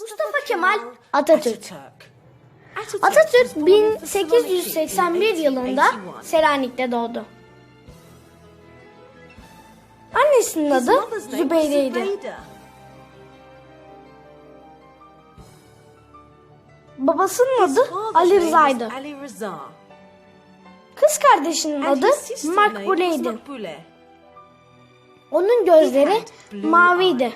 Mustafa Kemal Atatürk. Atatürk 1881 yılında Selanik'te doğdu. Annesinin adı Zübeyde'ydi. Babasının adı Ali Rıza'ydı. Kız kardeşinin adı Makbule'ydi. Makbule. Onun gözleri maviydi.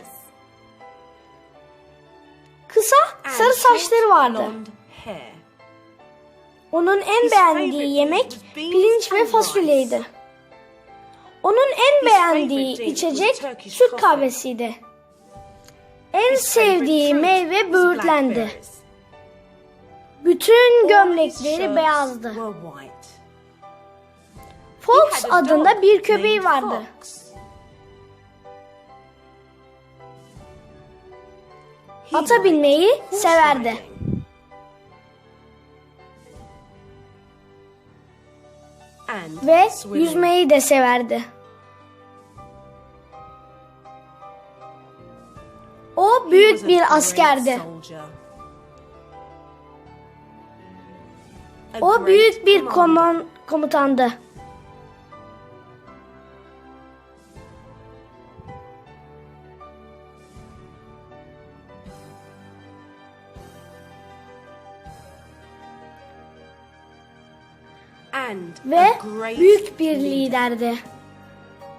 Sarı saçları vardı. Onun en beğendiği yemek pirinç ve fasulyeydi. Onun en beğendiği içecek coffee. kahvesiydi. En sevdiği meyve böğürtlendi. Bütün gömlekleri beyazdı. Fox adında bir köpeği vardı. Ata binmeyi severdi. Ve yüzmeyi de severdi. O büyük bir askerdi. O büyük bir komutandı. Ve büyük bir liderdi.